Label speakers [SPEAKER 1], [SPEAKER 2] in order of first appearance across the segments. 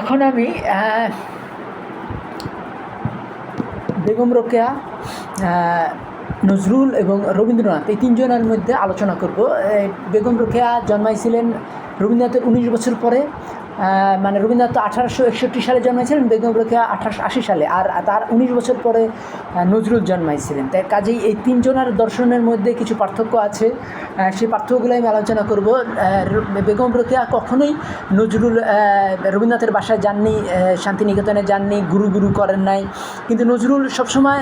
[SPEAKER 1] এখন আমি বেগম রোকেয়া নজরুল এবং রবীন্দ্রনাথ, এই তিনজনের মধ্যে আলোচনা করব। বেগম রোকেয়া জন্মাইছিলেন রবীন্দ্রনাথের উনিশ বছর পরে। মানে রবীন্দ্রনাথ তো আঠারোশো একষট্টি সালে জন্মাইছিলেন বেগম রোকেয়া আঠারোশো আশি সালে, আর তার উনিশ বছর পরে নজরুল জন্মাইছিলেন। তাই কাজেই এই তিনজনের দর্শনের মধ্যে কিছু পার্থক্য আছে। সেই পার্থক্যগুলো আমি আলোচনা করব। বেগম রোকেয়া কখনোই নজরুল রবীন্দ্রনাথের বাসায় যাননি শান্তিনিকেতনে যাননি, গুরু গুরু করেন নাই। কিন্তু নজরুল সবসময়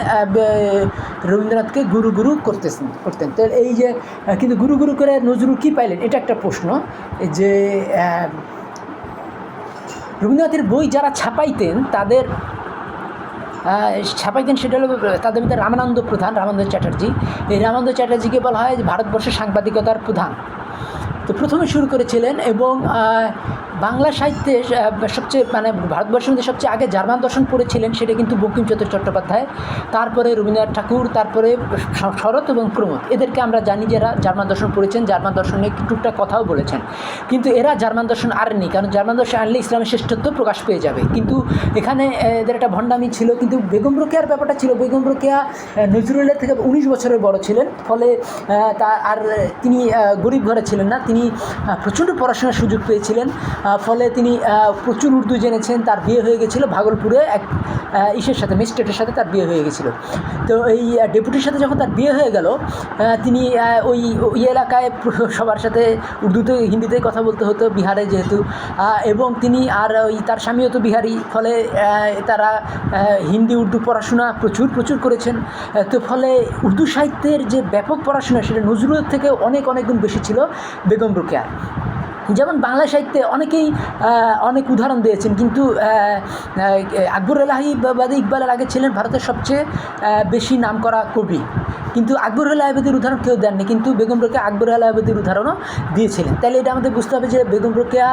[SPEAKER 1] রবীন্দ্রনাথকে গুরু গুরু করতেছেন করতেন। তো এই যে কিন্তু গুরু গুরু করে নজরুল কী পাইলেন? এটা একটা প্রশ্ন। যে রবীন্দ্রনাথের বই যারা ছাপাইতেন, তাদের ছাপাইতেন সেটা হলো, তাদের মধ্যে রামানন্দ প্রধান, রামানন্দ চ্যাটার্জি। এই রামানন্দ চ্যাটার্জিকে বলা হয় ভারতবর্ষের সাংবাদিকতার প্রধান। তো প্রথমে শুরু করেছিলেন এবং বাংলা সাহিত্যে সবচেয়ে মানে ভারতবর্ষের মধ্যে সবচেয়ে আগে জার্মান দর্শন পড়েছিলেন সেটা কিন্তু বঙ্কিমচন্দ্র চট্টোপাধ্যায়। তারপরে রবীন্দ্রনাথ ঠাকুর, তারপরে শরৎ এবং প্রমোদ। এদেরকে আমরা জানি যে এরা জার্মান দর্শন পড়েছেন, জার্মান দর্শন নিয়ে টুকটাক কথাও বলেছেন। কিন্তু এরা জার্মান দর্শন আনেনি কারণ জার্মান দর্শন আনলে ইসলামের শ্রেষ্ঠত্ব প্রকাশ পেয়ে যাবে। কিন্তু এখানে এদের একটা ভণ্ডামি ছিল, কিন্তু বেগম রোকেয়ার ব্যাপারটা ছিল। বেগম রোকেয়া নজরুলের থেকে উনিশ বছরের বড় ছিলেন। ফলে তা, আর তিনি গরিব ঘরে ছিলেন না। তিনি প্রচণ্ড পড়াশোনার সুযোগ পেয়েছিলেন। ফলে তিনি প্রচুর উর্দু জেনেছেন, তার বিয়ে হয়ে গেছিল ভাগলপুরে এক ইসের সাথে মিস্টেটের সাথে তার বিয়ে হয়ে গেছিল। তো এই ডেপুটির সাথে যখন তার বিয়ে হয়ে গেল তিনি ওই ওই এলাকায় সবার সাথে উর্দুতে, হিন্দিতে কথা বলতে হতো, বিহারে যেহেতু। এবং তিনি আর ওই, তার স্বামীও তো বিহারি, ফলে তারা হিন্দি, উর্দু পড়াশোনা প্রচুর প্রচুর করেছেন। তো ফলে উর্দু সাহিত্যের যে ব্যাপক পড়াশোনা, সেটা নজরুলের থেকে অনেক অনেক গুণ বেশি ছিল বেগম রোকেয়ার। যেমন বাংলা সাহিত্যে অনেকেই অনেক উদাহরণ দিয়েছেন, কিন্তু আকবর এলাহি বাদে ইকবালের আগে ছিলেন ভারতের সবচেয়ে বেশি নাম করা কবি। কিন্তু আকবর আলাহাবাদের উদাহরণ কেউ দেননি, কিন্তু বেগম রোকেয়া আকবর আলাহাবাদের উদাহরণও দিয়েছিলেন। তাহলে এটা আমাদের বুঝতে হবে যে বেগম রোকেয়া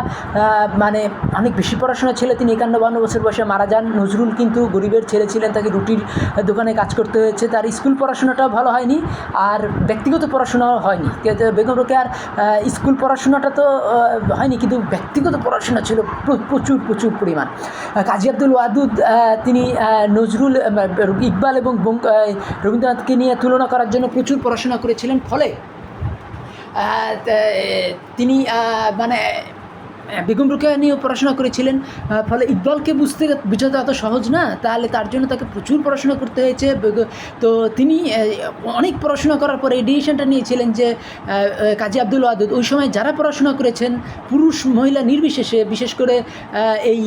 [SPEAKER 1] মানে অনেক বেশি পড়াশোনা ছিল, তিনি একান্ন বান্ন বছর বয়সে মারা যান। নজরুল কিন্তু গরিবের ছেলে ছিলেন, তাকে রুটির দোকানে কাজ করতে হয়েছে। তার স্কুল পড়াশোনাটাও ভালো হয়নি, আর ব্যক্তিগত পড়াশোনাও হয়নি। বেগম রোকেয়ার স্কুল পড়াশোনাটা তো হয়নি, কিন্তু ব্যক্তিগত পড়াশোনা ছিল প্রচুর প্রচুর পরিমাণ। কাজী আব্দুল ওয়াদুদ তিনি নজরুল ইকবাল এবং রবীন্দ্রনাথকে নিয়ে তুলনা করার জন্য প্রচুর পড়াশোনা করেছিলেন ফলে তিনি মানে বেগম রোকেয়া নিয়েও পড়াশোনা করেছিলেন ফলে ইকবালকে বুঝতে বুঝাতে অত সহজ না, তাহলে তার জন্য তাকে প্রচুর পড়াশোনা করতে হয়েছে। তো তিনি অনেক পড়াশোনা করার পরে এই ডিসিশনটা নিয়েছিলেন যে কাজী আব্দুল ওয়াদুদ, ওই সময় যারা পড়াশোনা করেছেন, পুরুষ মহিলা নির্বিশেষে, বিশেষ করে এই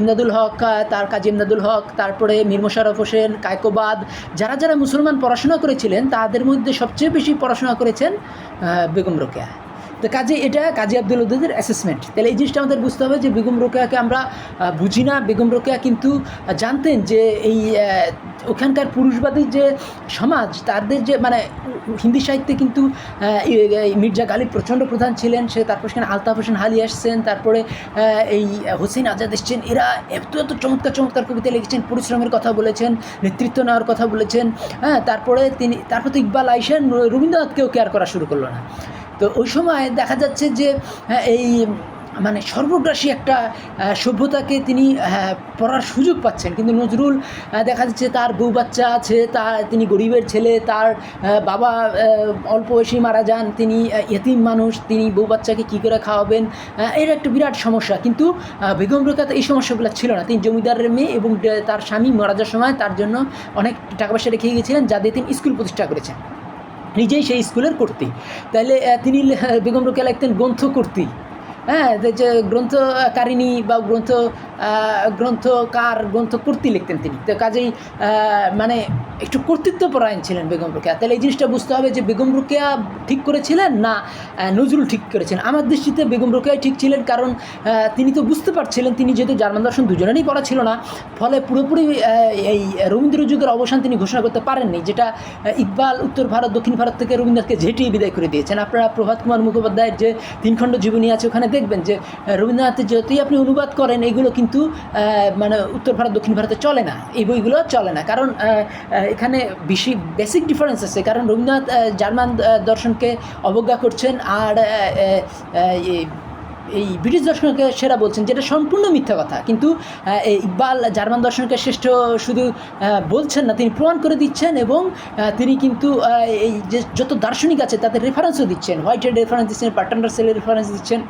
[SPEAKER 1] ইমদাদুল হক তার কাজী ইমদাদুল হক, তারপরে মীর মোশাররফ হোসেন কায়কোবাদ যারা যারা মুসলমান পড়াশোনা করেছিলেন, তাদের মধ্যে সবচেয়ে বেশি পড়াশোনা করেছেন বেগম রোকেয়া। তো কাজে এটা কাজী আব্দুল উদ্দিনের অ্যাসেসমেন্ট তাহলে এই জিনিসটা আমাদের বুঝতে হবে যে বেগম রোকেয়াকে আমরা বুঝি না। বেগম রোকেয়া কিন্তু জানতেন যে এই ওখানকার পুরুষবাদী যে সমাজ, তাদের যে মানে হিন্দি সাহিত্যে কিন্তু মির্জা গালিব প্রচণ্ড প্রধান ছিলেন। সে তারপর সেখানে আলতাফ হোসেন হালি আসছেন। তারপরে এই হোসেন আজাদ এসছেন। এরা এত এত চমৎকার চমৎকার কবিতা লিখেছেন। পরিশ্রমের কথা বলেছেন, নেতৃত্ব নেওয়ার কথা বলেছেন। হ্যাঁ তারপরে তিনি, তারপর তো ইকবাল আইসেন রবীন্দ্রনাথকেও কেয়ার করা শুরু করল না। তো ওই সময় দেখা যাচ্ছে যে হ্যাঁ, এই মানে সর্বগ্রাসী একটা সভ্যতাকে তিনি হ্যাঁ, পড়ার সুযোগ পাচ্ছেন। কিন্তু নজরুল দেখা যাচ্ছে তার বউ বাচ্চা আছে তার তিনি গরিবের ছেলে তার বাবা অল্প বয়সী মারা যান তিনি এতিম মানুষ তিনি বউ বাচ্চাকে কী করে খাওয়াবেন? এর একটা বিরাট সমস্যা। কিন্তু বেগম রোকাত এই সমস্যাগুলো ছিল না। তিনি জমিদারের মেয়ে এবং তার স্বামী মারা যাওয়ার সময় তার জন্য অনেক টাকা পয়সা রেখে গিয়েছিলেন যা দিয়ে তিনি স্কুল প্রতিষ্ঠা করেছেন। নিজেই সেই স্কুলের কর্তী তাহলে তিনি লে- বেগম রোকেয়া লিখতেন গ্রন্থ হ্যাঁ যে গ্রন্থকারিণী বা গ্রন্থ গ্রন্থকার, গ্রন্থ কর্তী লিখতেন তিনি। তো কাজেই মানে একটু কর্তৃত্বপরায়ণ ছিলেন বেগম রোকেয়া। তাহলে এই জিনিসটা বুঝতে হবে যে বেগম রোকেয়া ঠিক করেছিলেন না নজরুল ঠিক করেছেন? আমার দৃষ্টিতে বেগম রোকেয়াই ঠিক ছিলেন কারণ তিনি তো বুঝতে পারছিলেন, তিনি যেহেতু জার্মান দর্শন দুজনেরই পড়া ছিল না, ফলে পুরোপুরি এই রবীন্দ্র যুগের অবসান তিনি ঘোষণা করতে পারেননি, যেটা ইকবাল, উত্তর ভারত, দক্ষিণ ভারত থেকে রবীন্দ্রনাথকে ঝেঁটিয়ে বিদায় করে দিয়েছেন। আপনারা প্রভাত কুমার মুখোপাধ্যায়ের যে তিনখণ্ড জীবনী আছে, ওখানে দেখবেন যে রবীন্দ্রনাথের যতই আপনি অনুবাদ করেন, এইগুলো কিন্তু মানে উত্তর ভারত, দক্ষিণ ভারতে চলে না। এই বইগুলো চলে না। কারণ এখানে বেশি বেসিক ডিফারেন্স আছে। কারণ রবীন্দ্রনাথ জার্মান দর্শনকে অবজ্ঞা করছেন আর এই ব্রিটিশ দর্শনকে সেরা বলছেন, যেটা সম্পূর্ণ মিথ্যা কথা। কিন্তু ইকবাল জার্মান দর্শনকে শ্রেষ্ঠ শুধু বলছেন না, তিনি প্রমাণ করে দিচ্ছেন এবং তিনি কিন্তু এই যে যত দার্শনিক আছে, তাদের রেফারেন্সও দিচ্ছেন। হোয়াইটের রেফারেন্স দিচ্ছেন বাটন রাসেলের রেফারেন্স দিচ্ছেন।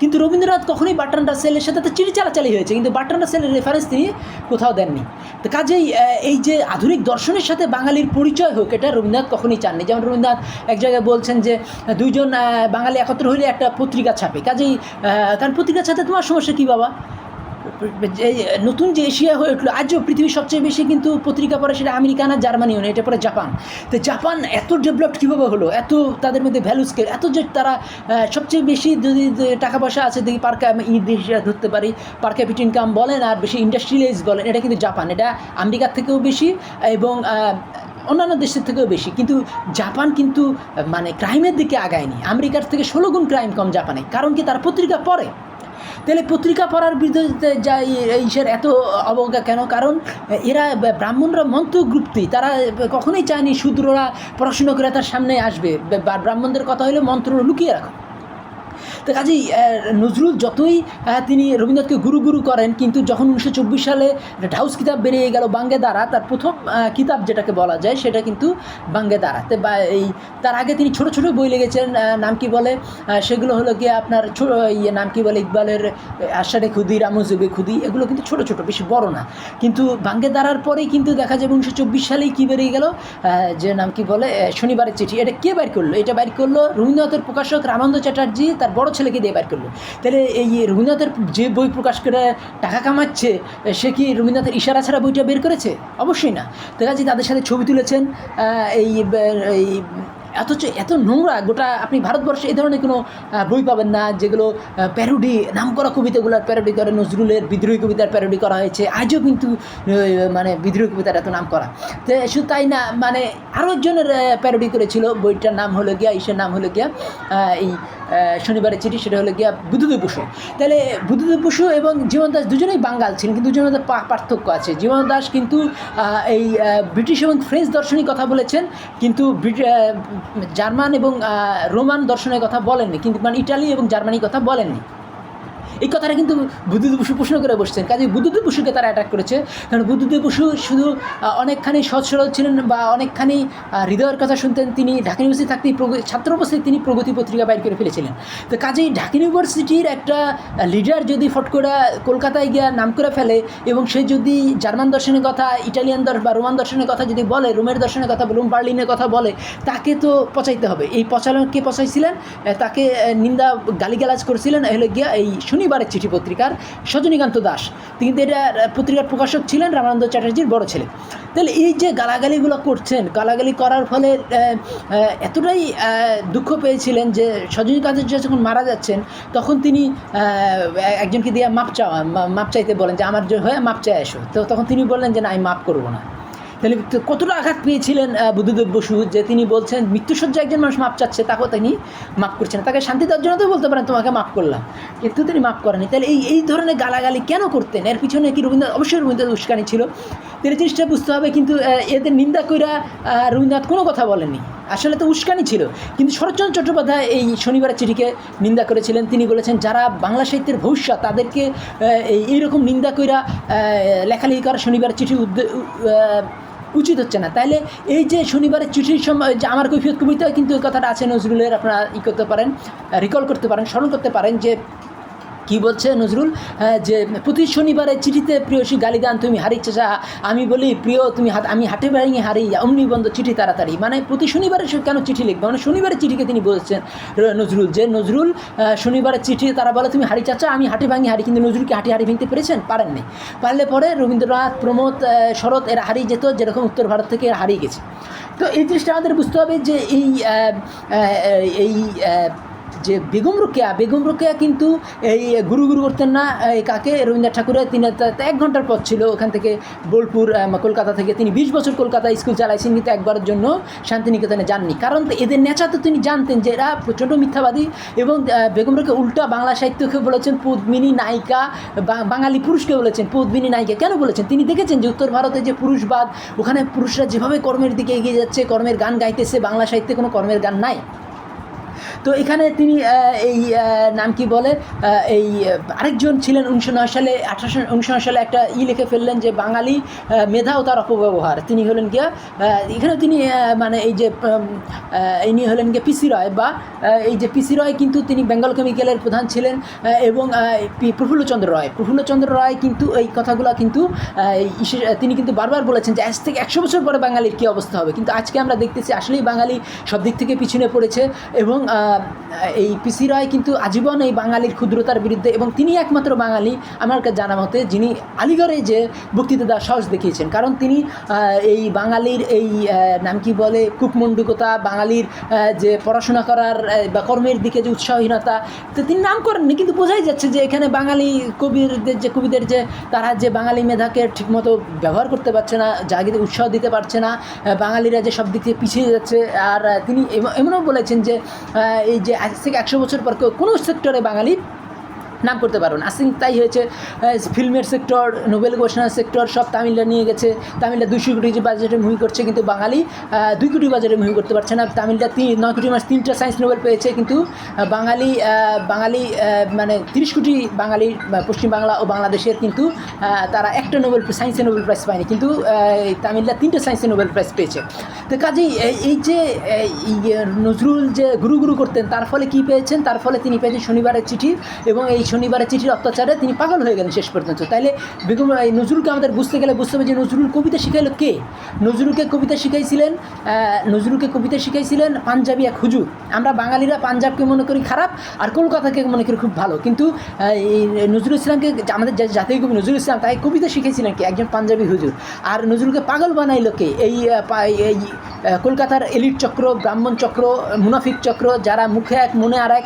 [SPEAKER 1] কিন্তু রবীন্দ্রনাথ কখনোই বাটন রাসেলের সাথে তো চিড়ি চালাচালি হয়েছে, কিন্তু বাটন রাসেলের রেফারেন্স তিনি কোথাও দেননি। তো কাজেই এই যে আধুনিক দর্শনের সাথে বাঙালির পরিচয় হোক, এটা রবীন্দ্রনাথ কখনোই চাননি। যেমন রবীন্দ্রনাথ এক জায়গায় বলছেন যে, দুইজন বাঙালি একত্র হইলে একটা পত্রিকা ছাপে। কাজেই কারণ পত্রিকা ছাপে তোমার সমস্যা কী বাবা? যে, নতুন যে এশিয়া হয়ে উঠল, আজও পৃথিবীর সবচেয়ে বেশি কিন্তু পত্রিকা পড়ে সেটা আমেরিকা না জার্মানিও না এটা পরে জাপান। তো জাপান এত ডেভেলপড কীভাবে হলো? এত তাদের মধ্যে ভ্যালু স্কেল এত যে তারা সবচেয়ে বেশি যদি টাকা পয়সা আছে, দেখি পার ধরতে পারি পার ক্যাপিট ইনকাম বলেন আর বেশি ইন্ডাস্ট্রিয়ালাইজ বলেন, এটা কিন্তু জাপান, এটা আমেরিকার থেকেও বেশি এবং অন্যান্য দেশের থেকেও বেশি। কিন্তু জাপান কিন্তু মানে ক্রাইমের দিকে আগায়নি। আমেরিকার থেকে ষোলো গুণ ক্রাইম কম জাপানে। কারণ কি তারা পত্রিকা পড়ে। তাহলে পত্রিকা পড়ার বিরুদ্ধে যা ঈশ্বর এত অবজ্ঞা কেন? কারণ এরা ব্রাহ্মণরা মন্ত্রগুপ্তি, তারা কখনোই চায়নি শূদ্ররা পড়াশুনো করে তার সামনে আসবে। ব্রাহ্মণদের কথা হলে মন্ত্র লুকিয়ে রাখো। তো কাজেই নজরুল যতই তিনি রবীন্দ্রনাথকে গুরু গুরু করেন, কিন্তু যখন উনিশশো চব্বিশ সালে ঢাউস কিতাব বেরিয়ে গেল বাঙ্গে দ্বারা তার প্রথম কিতাব যেটাকে বলা যায়, সেটা কিন্তু বাঙ্গে দ্বারা তো বা, এই, তার আগে তিনি ছোট ছোট বই লিখেছেন নাম কি বলে? সেগুলো হলো গিয়ে আপনার ইয়ে নাম কি বলে? ইকবালের আশারে খুদি, রামজুবে খুদি, এগুলো কিন্তু ছোট ছোট, বেশি বড় না। কিন্তু বাঙ্গে দ্বারার পরেই কিন্তু দেখা যাবে উনিশশো চব্বিশ সালেই কী বেরিয়ে গেল? যে নাম কি বলে? শনিবারের চিঠি। এটা কে বাইর করল? এটা বাইর করল রবীন্দ্রনাথের প্রকাশক রামানন্দ চ্যাটার্জি, তার বড় ছেলেকে দিয়ে বের করল। তাহলে এই রবীন্দ্রনাথের যে বই প্রকাশ করে টাকা কামাচ্ছে, সে কি রবীন্দ্রনাথের ইশারা ছাড়া বইটা বের করেছে? অবশ্যই না। দেখা যাচ্ছে তাদের সাথে ছবি তুলেছেন এই এই অথচ এত নোংরা গোটা আপনি ভারতবর্ষে এই ধরনের কোনো বই পাবেন না, যেগুলো প্যারোডি নাম করা কবিতাগুলোর প্যারোডি করে, নজরুলের বিদ্রোহী কবিতার প্যারোডি করা হয়েছে, আজও কিন্তু মানে বিদ্রোহী কবিতার এত নাম করা তো শুধু তাই না মানে আরও একজনের প্যারোডি করেছিল, বইটার নাম হলো গিয়া, ইসের নাম হলো গিয়া এই শনিবারের চিঠি, সেটা হলো গিয়া বুদ্ধদেব বসু। তাহলে বুদ্ধদেব বসু এবং জীবন দাস দুজনেই বাঙ্গাল ছিলেন, কিন্তু দুজনের মধ্যে পার্থক্য আছে। জীবন দাস কিন্তু এই ব্রিটিশ এবং ফ্রেঞ্চ দর্শনের কথা বলেছেন, কিন্তু জার্মান এবং রোমান দর্শনের কথা বলেননি, কিন্তু মানে ইটালি এবং জার্মানির কথা বলেননি। এই কথাটা কিন্তু বুদ্ধদেব বসু প্রশ্ন করে বসছেন। কাজে বুদ্ধদেব বসুকে তারা অ্যাটাক করেছে। কারণ বুদ্ধদেব বসু শুধু অনেকখানি সৎ সরল ছিলেন বা অনেকখানি হৃদয়ের কথা শুনতেন। তিনি ঢাকা ইউনিভার্সিটি থাকতেই ছাত্র অবস্থায় তিনি প্রগতি পত্রিকা বাইর করে ফেলেছিলেন। তো কাজেই ঢাকা ইউনিভার্সিটির একটা লিডার যদি ফট করে কলকাতায় গিয়া নাম করে ফেলে এবং সে যদি জার্মান দর্শনের কথা, ইটালিয়ান দর্শন বা রোমান দর্শনের কথা যদি বলে, রোমের দর্শনের কথা রোম বার্লিনের কথা বলে, তাকে তো পচাইতে হবে। এই পচানো কে পচাইছিলেন? তাকে নিন্দা গালিগালাজ করেছিলেন। হলে গিয়া এই শনিবারের চিঠি পত্রিকার সজনীকান্ত দাস। কিন্তু এটা পত্রিকার প্রকাশক ছিলেন রামানন্দ চ্যাটার্জির বড় ছেলে। তাহলে এই যে গালাগালিগুলো করছেন, গালাগালি করার ফলে এতটাই দুঃখ পেয়েছিলেন যে সজনীকান্ত যখন মারা যাচ্ছেন, তখন তিনি একজনকে দিয়ে মাপ চাওয়া মাপ চাইতে বলেন যে, আমার যে হয়ে, মাপ চাই এসো। তো তখন তিনি বললেন যে, না, আমি মাপ করব না। তাহলে কতটা আঘাত পেয়েছিলেন বুদ্ধদেব বসু? যে তিনি বলছেন মৃত্যুসজ্জা একজন মানুষ মাপ চাচ্ছে, তাকেও তিনি মাপ করছেন তাকে শান্তি দেওয়ার জন্য তো বলতে পারেন, তোমাকে মাপ করলাম। কিন্তু তিনি মাপ করেনি তাহলে এই এই ধরনের গালাগালি কেন করতেন? এর পিছনে কি রবীন্দ্রনাথ, অবশ্যই রবীন্দ্রনাথ উস্কানি ছিল। তিনি জিনিসটা বুঝতে হবে, কিন্তু এদের নিন্দা কইরা রবীন্দ্রনাথ কোনো কথা বলেননি। আসলে তো উস্কানি ছিল। কিন্তু শরৎচন্দ্র চট্টোপাধ্যায় এই শনিবারের চিঠিকে নিন্দা করেছিলেন। তিনি বলেছেন, যারা বাংলা সাহিত্যের ভবিষ্যৎ, তাদেরকে এই, এইরকম নিন্দা কইরা লেখালেখি করা শনিবারের চিঠি উচিত হচ্ছে না। তাইলে এই যে শনিবারের চিঠির সময়, যে আমার কৈফিয়ত কবিতা, কিন্তু এই কথাটা আছে নজরুলের, আপনারা ই করতে পারেন রিকল করতে পারেন, স্মরণ করতে পারেন যে কি বলছে নজরুল? হ্যাঁ, যে প্রতি শনিবারে চিঠিতে প্রিয় প্রিয়সী গালিদান তুমি হারি চেষা আমি বলি প্রিয় তুমি হাত আমি হাটে বেড়িয়ে হারি অমনি বন্ধ চিঠি তাড়াতাড়ি। মানে প্রতি শনিবারে কেন চিঠি লিখবে? মানে শনিবারের চিঠিকে তিনি বলছেন নজরুল যে নজরুল আহ, শনিবারের চিঠি তারা বলে তুমি হাড়ি চাচা আমি হাটে ভাঙি হারি কিন্তু নজরুল কি হাঁটি হাড়ি ভেঙতে পেরেছেন? পারেননি। পারলে পরে রবীন্দ্রনাথ প্রমোদ শরৎ এরা হারিয়ে যেত যেরকম উত্তর ভারত থেকে হারিয়ে গেছে। তো এই জিনিসটা আমাদের বুঝতে হবে যে এই এই যে বেগম রোকেয়া বেগম রোকেয়া কিন্তু এই গুরু গুরু করতেন না, এই কাকে? রবীন্দ্রনাথ ঠাকুরের। তিনি এক ঘণ্টার পথ ছিল ওখান থেকে বোলপুর কলকাতা থেকে। তিনি বিশ বছর কলকাতা স্কুল চালাইছেন, কিন্তু একবারের জন্য শান্তিনিকেতনে যাননি। কারণ এদের নেচা তো তিনি জানতেন যে এরা প্রচণ্ড মিথ্যাবাদী এবং বেগম রোকেয়া উল্টা বাংলা সাহিত্যকে বলেছেন, পদ্মিনী নায়িকা বাঙালি পুরুষকে বলেছেন, পদ্মিনী নায়িকা কেন বলেছেন? তিনি দেখেছেন যে উত্তর ভারতে যে পুরুষবাদ, ওখানে পুরুষরা যেভাবে কর্মের দিকে এগিয়ে যাচ্ছে, কর্মের গান গাইতেছে, বাংলা সাহিত্যে কোনো কর্মের গান নাই। তো এখানে তিনি এই নাম কি বলে এই আরেকজন ছিলেন উনিশশো নয় সালে আঠারোশো উনিশশো নয় সালে একটা ই লিখে ফেললেন যে বাঙালি মেধা ও তার অপব্যবহার। তিনি হলেন গিয়া আহ, এখানে তিনি মানে এই যে ইনি হলেন গিয়ে পিসি রয় বা এই যে পিসি রয় কিন্তু তিনি বেঙ্গল কেমিক্যালের প্রধান ছিলেন এবং প্রফুল্লচন্দ্র রয়। প্রফুল্লচন্দ্র রায় কিন্তু এই কথাগুলো কিন্তু তিনি কিন্তু বারবার বলেছেন যে আজ থেকে একশো বছর পরে বাঙালির কী অবস্থা হবে? কিন্তু আজকে আমরা দেখতেছি আসলেই বাঙালি সব দিক থেকে পিছনে পড়েছে এবং এই পিসি রায় কিন্তু আজীবন এই বাঙালির ক্ষুদ্রতার বিরুদ্ধে এবং তিনি একমাত্র বাঙালি আমার কাছে জানা মতে যিনি আলিগড়ে যে বক্তৃতা দেওয়ার সাহস দেখিয়েছেন। কারণ তিনি এই বাঙালির এই নাম কি বলে, কূপমণ্ডুকতা, বাঙালির যে পড়াশোনা করার বা কর্মের দিকে যে উৎসাহহীনতা, তো তিনি নাম করেননি। কিন্তু বোঝাই যাচ্ছে যে এখানে বাঙালি কবিদের যে কবিদের যে, তারা যে বাঙালি মেধাকে ঠিকমতো ব্যবহার করতে পারছে না জাগিতে উৎসাহ দিতে পারছে না বাঙালিরা যে সব দিক থেকে পিছিয়ে যাচ্ছে, আর তিনি এম- এমনও বলেছেন যে এই যে আজ থেকে একশো বছর পর কোনো সেক্টরে বাঙালি নাম করতে পারবেন থিঙ্ক তাই হয়েছে ফিল্মের সেক্টর নোবেল ঘোষণার সেক্টর সব তামিলরা নিয়ে গেছে। তামিলরা দুশো কোটি বাজেটে মুভি করছে, কিন্তু বাঙালি দুই কোটি বাজেটে মুভি করতে পারছে না। তামিলরা তিন, নয় কোটি মাস তিনটা সায়েন্স নোবেল পেয়েছে, কিন্তু বাঙালি বাঙালি মানে তিরিশ কোটি বাঙালি বা পশ্চিম বাংলা ও বাংলাদেশের কিন্তু তারা একটা নোবেল সায়েন্সে নোবেল প্রাইজ পায়নি। কিন্তু তামিলরা তিনটে সায়েন্সে নোবেল প্রাইজ পেয়েছে। তো কাজেই এই- যে নজরুল যে গুরু গুরু করতেন, তার ফলে কি পেয়েছেন? তার ফলে তিনি পেয়েছেন শনিবারের চিঠি এবং এই শনিবারের চিঠির অত্যাচারে তিনি পাগল হয়ে গেলেন শেষ পর্যন্ত। তাইলে বেগম, এই নজরুলকে আমাদের বুঝতে গেলে বুঝতে হবে যে নজরুল কবিতা শিখাইলো কে? নজরুলকে কবিতা শিখাইছিলেন নজরুলকে কবিতা শিখাইছিলেন পাঞ্জাবি এক হুজুর। আমরা বাঙালিরা পাঞ্জাবকে মনে করি খারাপ আর কলকাতাকে মনে করি খুব ভালো। কিন্তু নজরুল ইসলামকে আমাদের জাতীয় কবি নজরুল ইসলাম, তাই কবিতা শিখেছিলেন কি? একজন পাঞ্জাবি হুজুর। আর নজরুলকে পাগল বানাইলো কে? এই এই কলকাতার এলিট চক্র, ব্রাহ্মণ চক্র, মুনাফিক চক্র, যারা মুখে এক, মনে আর এক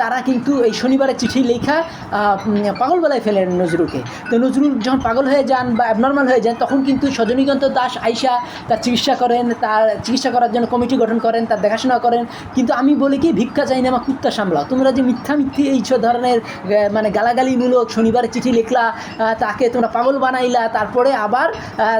[SPEAKER 1] তারা কিন্তু এই শনিবারের চিঠি লেখা উম, পাগল বেলায় ফেলেন নজরুলকে। তো নজরুল যখন পাগল হয়ে যান বা অ্যাবনর্মাল হয়ে যান তখন কিন্তু সজনীকান্ত দাস আইসা তার চিকিৎসা করেন তার চিকিৎসা করার জন্য কমিটি গঠন করেন তার দেখাশোনা করেন। কিন্তু আমি বলি কি ভিক্ষা চাই না আমার কুত্তা সামলাও। তোমরা যে মিথ্যা মিথ্যে এই সব ধরনের মানে গালাগালিমূলক শনিবারের চিঠি লিখলা তাকে তোমরা পাগল বানাইলা তারপরে আবার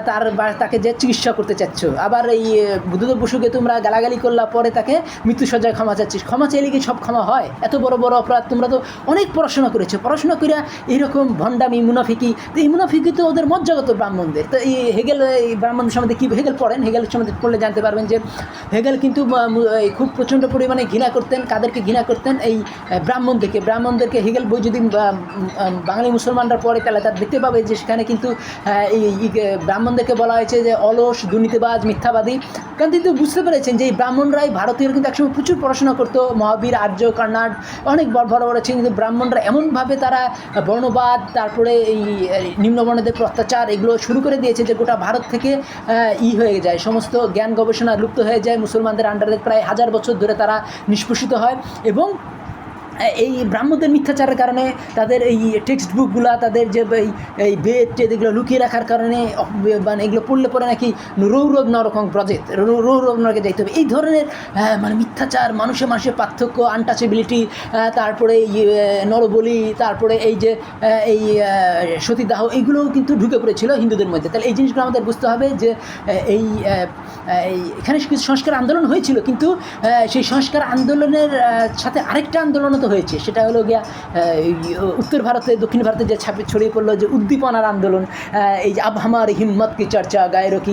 [SPEAKER 1] তার তাকে যে চিকিৎসা করতে চাচ্ছ। আবার এই বুদ্ধদেব বসুকে তোমরা গালাগালি করলা পরে তাকে মৃত্যু মৃত্যুসজ্জায় ক্ষমা চাচ্ছিস। ক্ষমা চাইলে কি সব ক্ষমা হয়? এত বড় বড় অপরাধ তোমরা তো অনেক পড়াশোনা করেছ, পড়াশোনা করে এইরকম ভণ্ডামি, মুনাফিকি। তো এই মুনাফিকি তো ওদের মজ্জাগত ব্রাহ্মণদের। তো এই হেগেল, এই ব্রাহ্মণ সম্বন্ধে কী হেগেল পড়েন? হেগেল সম্বন্ধে পড়লে জানতে পারবেন যে হেগেল কিন্তু খুব প্রচণ্ড পরিমাণে ঘৃণা করতেন, কাদেরকে ঘৃণা করতেন এই ব্রাহ্মণদেরকে। ব্রাহ্মণদেরকে হেগেল বই যদি বাঙালি মুসলমানরা পড়ে, তাহলে তার দেখতে পাবে যে সেখানে কিন্তু এই ব্রাহ্মণদেরকে বলা হয়েছে যে অলস, দুর্নীতিবাজ, মিথ্যাবাদী। কারণ তিনি বুঝতে পেরেছেন যে এই ব্রাহ্মণরাই ভারতীয় কিন্তু একসময় প্রচুর পড়াশোনা করতো। মহাবীর, আর্য কর্ণাট অনেক বড় বড় বড় ছিল কিন্তু ব্রাহ্মণরা এমনভাবে তারা বর্ণবাদ, তারপরে এই নিম্নবর্ণদের প্রত্যাচার, এগুলো শুরু করে দিয়েছে যে গোটা ভারত থেকে ই হয়ে যায়। সমস্ত জ্ঞান গবেষণা লুপ্ত হয়ে যায়। মুসলমানদের আন্ডারে প্রায় হাজার বছর ধরে তারা নিষ্পোষিত হয়। এবং এই ব্রাহ্মণদের মিথ্যাচারের কারণে তাদের এই টেক্সট বুকগুলো তাদের যে এই এই বেদ টেদ এগুলো লুকিয়ে রাখার কারণে মানে এগুলো পড়লে পরে নাকি রৌরব নরকম প্রজেক্ট রৌরব নরকে যাইতে হবে। এই ধরনের আহ, মানে মিথ্যাচার মানুষে মানুষের পার্থক্য আনটাচেবিলিটি তারপরে এই, নরবলি তারপরে এই যে এই সতীদাহ এইগুলোও কিন্তু ঢুকে পড়েছিল হিন্দুদের মধ্যে। তাহলে এই জিনিসগুলো আমাদের বুঝতে হবে যে এই এখানে কিছু সংস্কার আন্দোলন হয়েছিল কিন্তু সেই সংস্কার আন্দোলনের সাথে আরেকটা আন্দোলনও তো হয়েছে, সেটা হলো গিয়া উত্তর ভারতে, দক্ষিণ ভারতে যে ছাপে ছড়িয়ে পড়ল যে উদ্দীপনার আন্দোলন এই যে আব হামার হিম্মত কি চর্চা গায়ের কি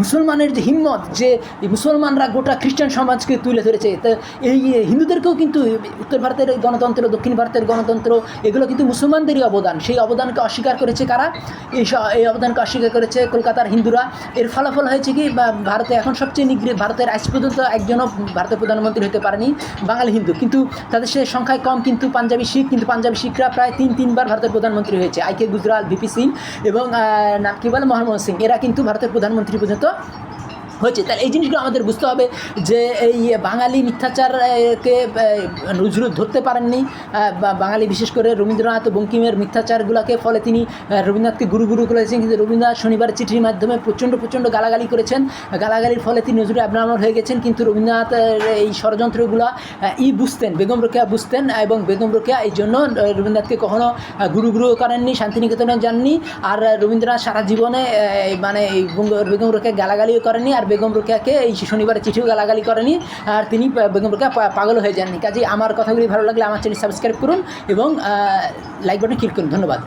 [SPEAKER 1] মুসলমানের যে হিম্মত যে মুসলমানরা গোটা খ্রিস্টান সমাজকে তুলে ধরেছে, তো এই হিন্দুদেরকেও কিন্তু উত্তর ভারতের গণতন্ত্র, দক্ষিণ ভারতের গণতন্ত্র, এগুলো কিন্তু মুসলমানদেরই অবদান, সেই অবদানকে অস্বীকার করেছে কারা? এই এই অবদানকে অস্বীকার করেছে কলকাতার হিন্দুরা। এর ফলাফল হয়েছে কি ভারতে এখন সবচেয়ে নিগৃহ ভারতের আজ পর্যন্ত একজনও ভারতের প্রধানমন্ত্রী হতে পারেনি, বাঙালি হিন্দু। কিন্তু তাদের সে সংখ্যায় কম কিন্তু পাঞ্জাবি শিখ, কিন্তু পাঞ্জাবি শিখরা প্রায় তিন, তিনবার ভারতের প্রধানমন্ত্রী হয়েছে। I K Gujral VP Singh এবং নাম কী বলে? মনমোহন সিং। এরা কিন্তু ভারতের প্রধানমন্ত্রী পর্যন্ত হয়েছে। তাহলে এই জিনিসগুলো আমাদের বুঝতে হবে যে এই বাঙালি মিথ্যাচারকে নজরুল ধরতে পারেননি বাঙালি বিশেষ করে রবীন্দ্রনাথ বঙ্কিমের মিথ্যাচারগুলোকে ফলে তিনি রবীন্দ্রনাথকে গুরু গুরু করেছেন। কিন্তু রবীন্দ্রনাথ শনিবার চিঠির মাধ্যমে প্রচণ্ড প্রচণ্ড গালাগালি করেছেন। গালাগালির ফলে তিনি নজরুল অ্যাবনর্মাল হয়ে গেছেন। কিন্তু রবীন্দ্রনাথের এই ষড়যন্ত্রগুলো ই বুঝতেন বেগম রোকেয়া বুঝতেন এবং বেগম রোকেয়া এই জন্য রবীন্দ্রনাথকে কখনো আহ, গুরু গুরু করেননি শান্তিনিকেতনে যাননি। আর রবীন্দ্রনাথ সারা জীবনে মানে বেগম রোকেয়া গালাগালিও করেননি। আর বেগম রোকেয়াকে এই শনিবারে চিঠিও গালাগালি করেনি, আর তিনি বেগম রোকেয়া পাগল হয়ে যাননি। কাজেই আমার কথাগুলি ভালো লাগলে আমার চ্যানেল সাবস্ক্রাইব করুন এবং লাইক বাটন ক্লিক করুন। ধন্যবাদ।